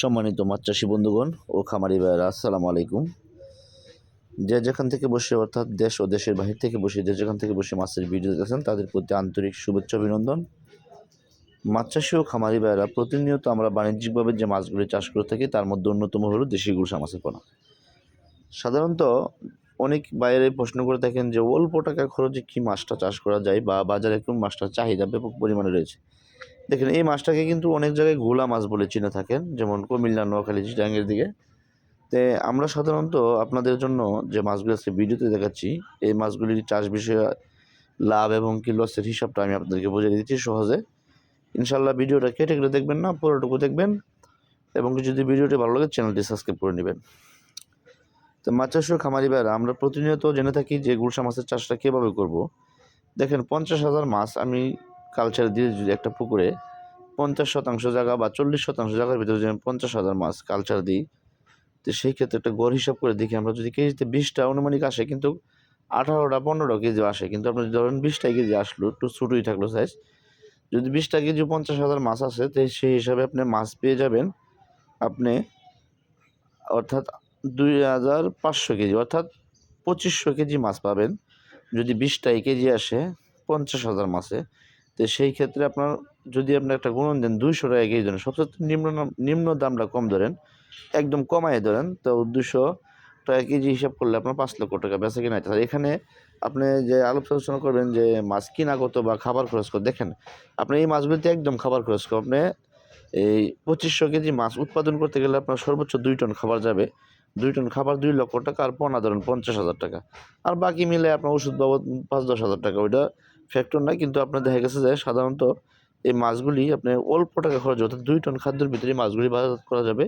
সম্মানিত মাছ চাষি বন্ধুগণ ও খামারি ভাইয়েরা, আসসালামু আলাইকুম। যে যেখান থেকে বসে, অর্থাৎ দেশ ও দেশের বাহির থেকে বসে, যে যেখান থেকে বসে মাছের ভিডিও দেখেছেন তাদের প্রতি আন্তরিক শুভেচ্ছা, অভিনন্দন। মাছ চাষি ও খামারি ভাইয়েরা, প্রতিনিয়ত আমরা বাণিজ্যিকভাবে যে মাছগুলি চাষ করে থাকি, তার মধ্যে অন্যতম হলো দেশি গুলশা মাছের পোনা। সাধারণত অনেক বাইরে প্রশ্ন করে থাকেন যে, অল্প টাকা খরচে কী মাছটা চাষ করা যায় বা বাজারে কোন মাছটার চাহিদা ব্যাপক পরিমাণে রয়েছে? দেখেন, এই মাছটাকে কিন্তু অনেক জায়গায় গোলা মাছ বলে চিনে থাকেন, যেমন কুমিল্লা, নোয়াখালী, চিটাঙ্গের দিকে। তে আমরা সাধারণত আপনাদের জন্য যে মাছগুলো আজকে ভিডিওতে দেখাচ্ছি, এই মাছগুলির চাষ বিষয়ে লাভ এবং কি লসের হিসাবটা আমি আপনাদেরকে বুঝিয়ে দিচ্ছি সহজে। ইনশাল্লাহ ভিডিওটা কেটে কেটে দেখবেন না, পুরোটুকু দেখবেন এবং যদি ভিডিওটি ভালো লাগে, চ্যানেলটি সাবস্ক্রাইব করে নেবেন। তো মাছ চাষ খামারি বেড়া আমরা প্রতিনিয়ত জেনে থাকি যে গুলশা মাছের চাষটা কীভাবে করব। দেখেন, পঞ্চাশ হাজার মাছ আমি কালচার দিয়ে যদি একটা পুকুরে পঞ্চাশ শতাংশ জায়গা বা চল্লিশ শতাংশ জায়গার ভিতরে যদি পঞ্চাশ হাজার মাছ কালচার দিই, তো সেই ক্ষেত্রে একটা গড় হিসাব করে দেখি আমরা যদি কেজিতে বিশটা অনুমানিক আসে, কিন্তু আঠারোটা পনেরো কেজি আসে, কিন্তু আপনি যদি ধরেন বিশটা কেজি আসলো, একটু ছোটোই থাকল সাইজ যদি বিশটা কেজি পঞ্চাশ হাজার মাছ আসে, তো সেই হিসাবে আপনি মাছ পেয়ে যাবেন আপনি অর্থাৎ দুই হাজার পাঁচশো কেজি, অর্থাৎ পঁচিশশো কেজি মাছ পাবেন। যদি বিশটাই কেজি আসে, পঞ্চাশ হাজার মাছে তো সেই ক্ষেত্রে আপনার যদি আপনি একটা গুণন দেন দুইশো টাকা কেজি ধরেন, সবচেয়ে নিম্ন নিম্ন দামটা কম ধরেন, একদম কমায় ধরেন, তো দুশো টাকা কেজি হিসাব করলে আপনার পাঁচ লক্ষ টাকা বেচা কিনা পারে। এখানে আপনি যে আলোপ আলোচনা করবেন যে মাছ কিনা কত বা খাবার খরচ কত, দেখেন আপনি এই মাছগুলিতে একদম খাবার খরচ কম। আপনি এই পঁচিশশো কেজি মাছ উৎপাদন করতে গেলে আপনার সর্বোচ্চ দুই টন খাবার যাবে। দুই টন খাবার দুই লক্ষ টাকা, আর পনা ধরেন পঞ্চাশ হাজার টাকা। আর বাকি মিলে আপনার ওষুধ বাবদ পাঁচ দশ হাজার টাকা, ওইটা ফ্যাক্টর না কিন্তু আপনার দেখা গেছে যে সাধারণত এই মাছগুলি আপনি অল্প টাকা খরচ, অর্থাৎ দুই টন খাদ্যের ভিতরে মাছগুলি বাজার করা যাবে,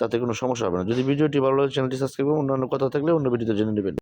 তাতে কোনো সমস্যা হবে না। যদি ভিডিওটি ভালো লাগে, চ্যানেলটি সাবস্ক্রাইব করুন। অন্যান্য কথা থাকলে অন্য ভিডিওতে জেনে নেবেন।